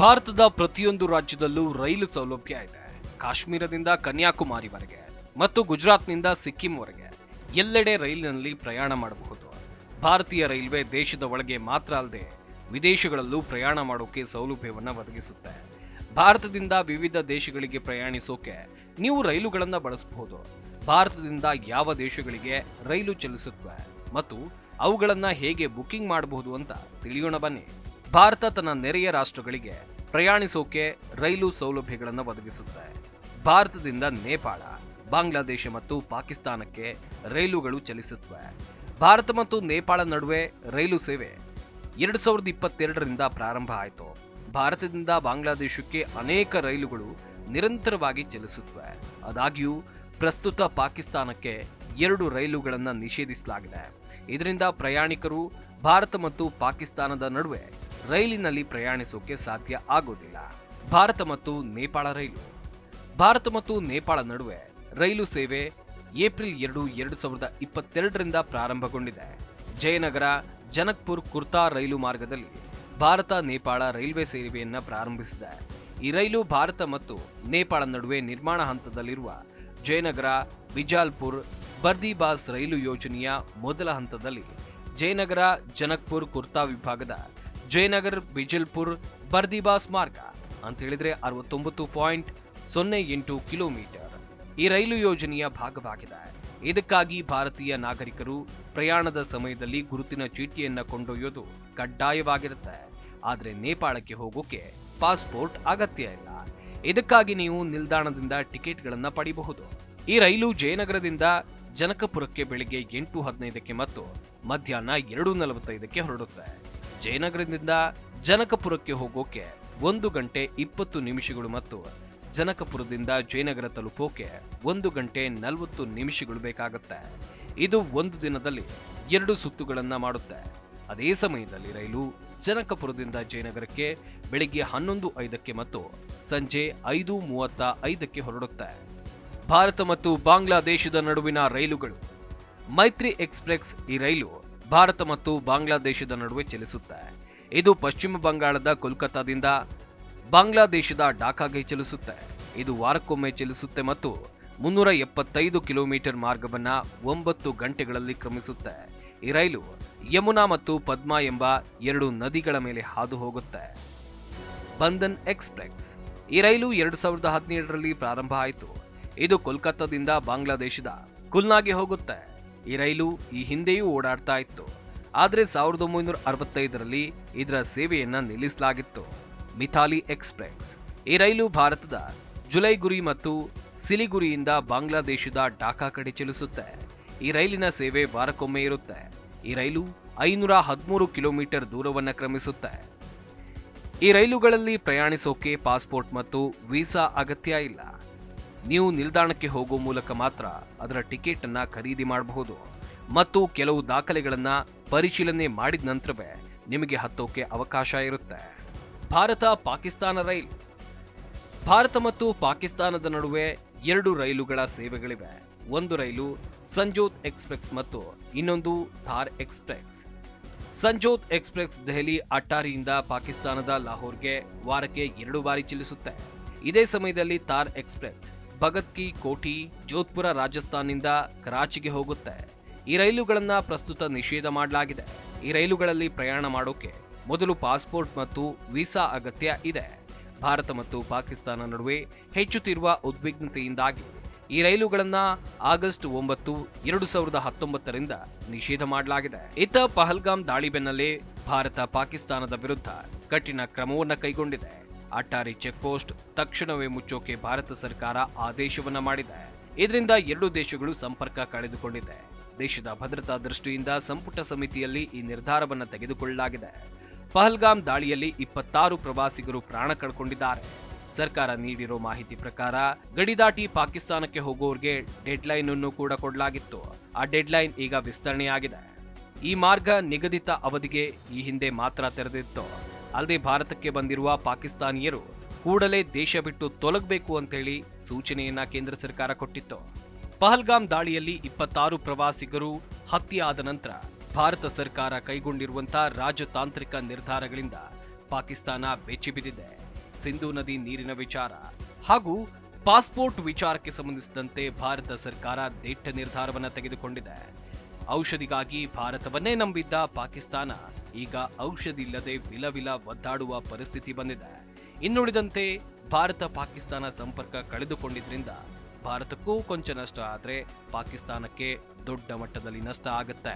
ಭಾರತದ ಪ್ರತಿಯೊಂದು ರಾಜ್ಯದಲ್ಲೂ ರೈಲು ಸೌಲಭ್ಯ ಇದೆ. ಕಾಶ್ಮೀರದಿಂದ ಕನ್ಯಾಕುಮಾರಿವರೆಗೆ ಮತ್ತು ಗುಜರಾತ್ನಿಂದ ಸಿಕ್ಕಿಂವರೆಗೆ ಎಲ್ಲೆಡೆ ರೈಲಿನಲ್ಲಿ ಪ್ರಯಾಣ ಮಾಡಬಹುದು. ಭಾರತೀಯ ರೈಲ್ವೆ ದೇಶದ ಒಳಗೆ ಮಾತ್ರ ಅಲ್ಲದೆ ವಿದೇಶಗಳಲ್ಲೂ ಪ್ರಯಾಣ ಮಾಡೋಕೆ ಸೌಲಭ್ಯವನ್ನು ಒದಗಿಸುತ್ತೆ. ಭಾರತದಿಂದ ವಿವಿಧ ದೇಶಗಳಿಗೆ ಪ್ರಯಾಣಿಸೋಕೆ ನೀವು ರೈಲುಗಳನ್ನು ಬಳಸಬಹುದು. ಭಾರತದಿಂದ ಯಾವ ದೇಶಗಳಿಗೆ ರೈಲು ಚಲಿಸುತ್ತವೆ ಮತ್ತು ಅವುಗಳನ್ನು ಹೇಗೆ ಬುಕಿಂಗ್ ಮಾಡಬಹುದು ಅಂತ ತಿಳಿಯೋಣ ಬನ್ನಿ. ಭಾರತ ತನ್ನ ನೆರೆಯ ರಾಷ್ಟ್ರಗಳಿಗೆ ಪ್ರಯಾಣಿಸೋಕೆ ರೈಲು ಸೌಲಭ್ಯಗಳನ್ನು ಒದಗಿಸುತ್ತೆ. ಭಾರತದಿಂದ ನೇಪಾಳ, ಬಾಂಗ್ಲಾದೇಶ ಮತ್ತು ಪಾಕಿಸ್ತಾನಕ್ಕೆ ರೈಲುಗಳು ಚಲಿಸುತ್ತವೆ ಭಾರತ ಮತ್ತು ನೇಪಾಳ ನಡುವೆ ರೈಲು ಸೇವೆ ಎರಡು ಸಾವಿರದ ಇಪ್ಪತ್ತೆರಡರಿಂದ ಪ್ರಾರಂಭ ಆಯಿತು. ಭಾರತದಿಂದ ಬಾಂಗ್ಲಾದೇಶಕ್ಕೆ ಅನೇಕ ರೈಲುಗಳು ನಿರಂತರವಾಗಿ ಚಲಿಸುತ್ತವೆ ಆದಾಗ್ಯೂ, ಪ್ರಸ್ತುತ ಪಾಕಿಸ್ತಾನಕ್ಕೆ ಎರಡು ರೈಲುಗಳನ್ನು ನಿಷೇಧಿಸಲಾಗಿದೆ. ಇದರಿಂದ ಪ್ರಯಾಣಿಕರು ಭಾರತ ಮತ್ತು ಪಾಕಿಸ್ತಾನದ ನಡುವೆ ರೈಲಿನಲ್ಲಿ ಪ್ರಯಾಣಿಸೋಕೆ ಸಾಧ್ಯ ಆಗೋದಿಲ್ಲ. ಭಾರತ ಮತ್ತು ನೇಪಾಳ ರೈಲು. ಭಾರತ ಮತ್ತು ನೇಪಾಳ ನಡುವೆ ರೈಲು ಸೇವೆ ಏಪ್ರಿಲ್ ಎರಡು ಎರಡು ಸಾವಿರದ ಇಪ್ಪತ್ತೆರಡರಿಂದ ಪ್ರಾರಂಭಗೊಂಡಿದೆ. ಜಯನಗರ, ಜನಕ್ಪುರ್ ಕುರ್ತಾ ರೈಲು ಮಾರ್ಗದಲ್ಲಿ ಭಾರತ, ನೇಪಾಳ ರೈಲ್ವೆ ಸೇವೆಯನ್ನ ಪ್ರಾರಂಭಿಸಿದೆ. ಈ ರೈಲು ಭಾರತ ಮತ್ತು ನೇಪಾಳ ನಡುವೆ ನಿರ್ಮಾಣ ಹಂತದಲ್ಲಿರುವ ಜಯನಗರ, ಬಿಜಾಲ್ಪುರ್, ಬರ್ದಿಬಾಸ್ ರೈಲು ಯೋಜನೆಯ ಮೊದಲ ಹಂತದಲ್ಲಿ ಜಯನಗರ, ಜನಕ್ಪುರ್ ಕುರ್ತಾ ವಿಭಾಗದ ಜಯನಗರ್, ಬಿಜಲ್ಪುರ್, ಬರ್ದಿಬಾಸ್ ಮಾರ್ಗ. ಅಂತ ಹೇಳಿದ್ರೆ ಅರವತ್ತೊಂಬತ್ತು ಪಾಯಿಂಟ್ ಸೊನ್ನೆ ಎಂಟು ಕಿಲೋಮೀಟರ್. ಈ ರೈಲು ಯೋಜನೆಯ ಭಾಗವಾಗಿದೆ. ಇದಕ್ಕಾಗಿ ಭಾರತೀಯ ನಾಗರಿಕರು ಪ್ರಯಾಣದ ಸಮಯದಲ್ಲಿ ಗುರುತಿನ ಚೀಟಿಯನ್ನು ಕೊಂಡೊಯ್ಯೋದು ಕಡ್ಡಾಯವಾಗಿರುತ್ತೆ. ಆದರೆ ನೇಪಾಳಕ್ಕೆ ಹೋಗೋಕೆ ಪಾಸ್ಪೋರ್ಟ್ ಅಗತ್ಯ ಇಲ್ಲ. ಇದಕ್ಕಾಗಿ ನೀವು ನಿಲ್ದಾಣದಿಂದ ಟಿಕೆಟ್ಗಳನ್ನು ಪಡೆಯಬಹುದು ಈ ರೈಲು ಜಯನಗರದಿಂದ ಜನಕಪುರಕ್ಕೆ ಬೆಳಿಗ್ಗೆ ಎಂಟು ಹದಿನೈದಕ್ಕೆ ಮತ್ತು ಮಧ್ಯಾಹ್ನ ಎರಡು ನಲವತ್ತೈದಕ್ಕೆ ಹೊರಡುತ್ತೆ. ಜಯನಗರದಿಂದ ಜನಕಪುರಕ್ಕೆ ಹೋಗೋಕೆ ಒಂದು ಗಂಟೆ ಇಪ್ಪತ್ತು ನಿಮಿಷಗಳು ಮತ್ತು ಜನಕಪುರದಿಂದ ಜಯನಗರ ತಲುಪೋಕೆ ಒಂದು ಗಂಟೆ ನಲವತ್ತು ನಿಮಿಷಗಳು ಬೇಕಾಗುತ್ತೆ. ಇದು ಒಂದು ದಿನದಲ್ಲಿ ಎರಡು ಸುತ್ತುಗಳನ್ನ ಮಾಡುತ್ತೆ. ಅದೇ ಸಮಯದಲ್ಲಿ ರೈಲು ಜನಕಪುರದಿಂದ ಜಯನಗರಕ್ಕೆ ಬೆಳಿಗ್ಗೆ ಹನ್ನೊಂದು ಐದಕ್ಕೆ ಮತ್ತು ಸಂಜೆ ಐದು ಮೂವತ್ತ ಐದಕ್ಕೆ ಹೊರಡುತ್ತೆ. ಭಾರತ ಮತ್ತು ಬಾಂಗ್ಲಾದೇಶದ ನಡುವಿನ ರೈಲುಗಳು ಮೈತ್ರಿ ಎಕ್ಸ್ಪ್ರೆಸ್ ಈ ರೈಲು ಭಾರತ ಮತ್ತು ಬಾಂಗ್ಲಾದೇಶದ ನಡುವೆ ಚಲಿಸುತ್ತೆ. ಇದು ಪಶ್ಚಿಮ ಬಂಗಾಳದ ಕೋಲ್ಕತ್ತಾದಿಂದ ಬಾಂಗ್ಲಾದೇಶದ ಢಾಕಾಗೆ ಚಲಿಸುತ್ತೆ. ಇದು ವಾರಕ್ಕೊಮ್ಮೆ ಚಲಿಸುತ್ತೆ ಮತ್ತು ಮುನ್ನೂರ ಎಪ್ಪತ್ತೈದು ಕಿಲೋಮೀಟರ್ ಮಾರ್ಗವನ್ನ ಒಂಬತ್ತು ಗಂಟೆಗಳಲ್ಲಿ ಕ್ರಮಿಸುತ್ತೆ. ಈ ರೈಲು ಯಮುನಾ ಮತ್ತು ಪದ್ಮಾ ಎಂಬ ಎರಡು ನದಿಗಳ ಮೇಲೆ ಹಾದು ಹೋಗುತ್ತೆ. ಬಂಧನ್ ಎಕ್ಸ್ಪ್ರೆಸ್. ಈ ರೈಲು ಎರಡು ಸಾವಿರದ ಹದಿನೇಳರಲ್ಲಿ ಪ್ರಾರಂಭ ಆಯಿತು. ಇದು ಕೋಲ್ಕತ್ತಾದಿಂದ ಬಾಂಗ್ಲಾದೇಶದ ಕುಲ್ನಾಗೆ ಹೋಗುತ್ತೆ. ಈ ರೈಲು ಈ ಹಿಂದೆಯೂ ಓಡಾಡ್ತಾ ಇತ್ತು. ಆದರೆ ಸಾವಿರದ ಒಂಬೈನೂರ ಅರವತ್ತೈದರಲ್ಲಿ ಇದರ ಸೇವೆಯನ್ನು ನಿಲ್ಲಿಸಲಾಗಿತ್ತು. ಮಿಥಾಲಿ ಎಕ್ಸ್ಪ್ರೆಸ್. ಈ ರೈಲು ಭಾರತದ ಜುಲೈಗುರಿ ಮತ್ತು ಸಿಲಿಗುರಿಯಿಂದ ಬಾಂಗ್ಲಾದೇಶದ ಢಾಕಾ ಕಡೆ ಚಲಿಸುತ್ತೆ. ಈ ರೈಲಿನ ಸೇವೆ ವಾರಕ್ಕೊಮ್ಮೆ ಇರುತ್ತೆ. ಈ ರೈಲು ಐನೂರ ಹದಿಮೂರು ಕಿಲೋಮೀಟರ್ ದೂರವನ್ನು ಕ್ರಮಿಸುತ್ತೆ. ಈ ರೈಲುಗಳಲ್ಲಿ ಪ್ರಯಾಣಿಸೋಕೆ ಪಾಸ್ಪೋರ್ಟ್ ಮತ್ತು ವೀಸಾ ಅಗತ್ಯ ಇಲ್ಲ. ನೀವು ನಿಲ್ದಾಣಕ್ಕೆ ಹೋಗೋ ಮೂಲಕ ಮಾತ್ರ ಅದರ ಟಿಕೆಟ್ ಅನ್ನ ಖರೀದಿ ಮಾಡಬಹುದು. ಮತ್ತು ಕೆಲವು ದಾಖಲೆಗಳನ್ನು ಪರಿಶೀಲನೆ ಮಾಡಿದ ನಂತರವೇ ನಿಮಗೆ ಹತ್ತೋಕೆ ಅವಕಾಶ ಇರುತ್ತೆ. ಭಾರತ ಪಾಕಿಸ್ತಾನ ರೈಲು. ಭಾರತ ಮತ್ತು ಪಾಕಿಸ್ತಾನದ ನಡುವೆ ಎರಡು ರೈಲುಗಳ ಸೇವೆಗಳಿವೆ. ಒಂದು ರೈಲು ಸಂಜೋತ್ ಎಕ್ಸ್ಪ್ರೆಸ್ ಮತ್ತು ಇನ್ನೊಂದು ಥಾರ್ ಎಕ್ಸ್ಪ್ರೆಸ್. ಸಂಜೋತ್ ಎಕ್ಸ್ಪ್ರೆಸ್ ದೆಹಲಿ ಅಟ್ಟಾರಿಯಿಂದ ಪಾಕಿಸ್ತಾನದ ಲಾಹೋರ್ಗೆ ವಾರಕ್ಕೆ ಎರಡು ಬಾರಿ ಚಲಿಸುತ್ತೆ. ಇದೇ ಸಮಯದಲ್ಲಿ ಥಾರ್ ಎಕ್ಸ್ಪ್ರೆಸ್ ಭಗತ್ ಕಿ ಕೋಠಿ ಜೋಧ್ಪುರ ರಾಜಸ್ಥಾನ್ನಿಂದ ಕರಾಚಿಗೆ ಹೋಗುತ್ತೆ. ಈ ರೈಲುಗಳನ್ನ ಪ್ರಸ್ತುತ ನಿಷೇಧ ಮಾಡಲಾಗಿದೆ. ಈ ರೈಲುಗಳಲ್ಲಿ ಪ್ರಯಾಣ ಮಾಡೋಕೆ ಮೊದಲು ಪಾಸ್ಪೋರ್ಟ್ ಮತ್ತು ವೀಸಾ ಅಗತ್ಯ ಇದೆ. ಭಾರತ ಮತ್ತು ಪಾಕಿಸ್ತಾನ ನಡುವೆ ಹೆಚ್ಚುತ್ತಿರುವ ಉದ್ವಿಗ್ನತೆಯಿಂದಾಗಿ ಈ ರೈಲುಗಳನ್ನ ಆಗಸ್ಟ್ ಒಂಬತ್ತು, ಎರಡು ಸಾವಿರದ ಹತ್ತೊಂಬತ್ತರಿಂದ ನಿಷೇಧ ಮಾಡಲಾಗಿದೆ. ಇತ್ತ ಪಹಲ್ಗಾಮ್ ದಾಳಿ ಬೆನ್ನಲ್ಲೇ ಭಾರತ ಪಾಕಿಸ್ತಾನದ ವಿರುದ್ಧ ಕಠಿಣ ಕ್ರಮವನ್ನು ಕೈಗೊಂಡಿದೆ. ಅಟ್ಟಾರಿ ಚೆಕ್ಪೋಸ್ಟ್ ತಕ್ಷಣವೇ ಮುಚ್ಚೋಕೆ ಭಾರತ ಸರ್ಕಾರ ಆದೇಶವನ್ನ ಮಾಡಿದೆ. ಇದರಿಂದ ಎರಡು ದೇಶಗಳು ಸಂಪರ್ಕ ಕಳೆದುಕೊಂಡಿದೆ. ದೇಶದ ಭದ್ರತಾ ದೃಷ್ಟಿಯಿಂದ ಸಂಪುಟ ಸಮಿತಿಯಲ್ಲಿ ಈ ನಿರ್ಧಾರವನ್ನು ತೆಗೆದುಕೊಳ್ಳಲಾಗಿದೆ. ಪಹಲ್ಗಾಮ್ ದಾಳಿಯಲ್ಲಿ ಇಪ್ಪತ್ತಾರು ಪ್ರವಾಸಿಗರು ಪ್ರಾಣ ಕಳ್ಕೊಂಡಿದ್ದಾರೆ. ಸರ್ಕಾರ ನೀಡಿರೋ ಮಾಹಿತಿ ಪ್ರಕಾರ ಗಡಿದಾಟಿ ಪಾಕಿಸ್ತಾನಕ್ಕೆ ಹೋಗೋರ್ಗೆ ಡೆಡ್ಲೈನ್ ಅನ್ನು ಕೂಡ ಕೊಡಲಾಗಿತ್ತು. ಆ ಡೆಡ್ಲೈನ್ ಈಗ ವಿಸ್ತರಣೆಯಾಗಿದೆ. ಈ ಮಾರ್ಗ ನಿಗದಿತ ಅವಧಿಗೆ ಈ ಹಿಂದೆ ಮಾತ್ರ ತೆರೆದಿತ್ತು. ಅಲ್ಲದೆ ಭಾರತಕ್ಕೆ ಬಂದಿರುವ ಪಾಕಿಸ್ತಾನಿಯರು ಕೂಡಲೇ ದೇಶ ಬಿಟ್ಟು ತೊಲಗಬೇಕು ಅಂತೇಳಿ ಸೂಚನೆಯನ್ನ ಕೇಂದ್ರ ಸರ್ಕಾರ ಕೊಟ್ಟಿತ್ತು. ಪಹಲ್ಗಾಮ್ ದಾಳಿಯಲ್ಲಿ ಇಪ್ಪತ್ತಾರು ಪ್ರವಾಸಿಗರು ಹತ್ಯೆಯಾದ ನಂತರ ಭಾರತ ಸರ್ಕಾರ ಕೈಗೊಂಡಿರುವಂತಹ ರಾಜತಾಂತ್ರಿಕ ನಿರ್ಧಾರಗಳಿಂದ ಪಾಕಿಸ್ತಾನ ಬೆಚ್ಚಿಬಿದ್ದಿದೆ ಸಿಂಧೂ ನದಿ ನೀರಿನ ವಿಚಾರ ಹಾಗೂ ಪಾಸ್ಪೋರ್ಟ್ ವಿಚಾರಕ್ಕೆ ಸಂಬಂಧಿಸಿದಂತೆ ಭಾರತ ಸರ್ಕಾರ ದಿಟ್ಟ ನಿರ್ಧಾರವನ್ನು ತೆಗೆದುಕೊಂಡಿದೆ. ಔಷಧಿಗಾಗಿ ಭಾರತವನ್ನೇ ನಂಬಿದ್ದ ಪಾಕಿಸ್ತಾನ ಈಗ ಔಷಧಿ ಇಲ್ಲದೆ ವಿಲವಿಲ ಒದ್ದಾಡುವ ಪರಿಸ್ಥಿತಿ ಬಂದಿದೆ. ಇನ್ನುಳಿದಂತೆ ಭಾರತ ಪಾಕಿಸ್ತಾನ ಸಂಪರ್ಕ ಕಳೆದುಕೊಂಡಿದ್ರಿಂದ ಭಾರತಕ್ಕೂ ಕೊಂಚ ನಷ್ಟ ಆದರೆ ಪಾಕಿಸ್ತಾನಕ್ಕೆ ದೊಡ್ಡ ಮಟ್ಟದಲ್ಲಿ ನಷ್ಟ ಆಗುತ್ತೆ.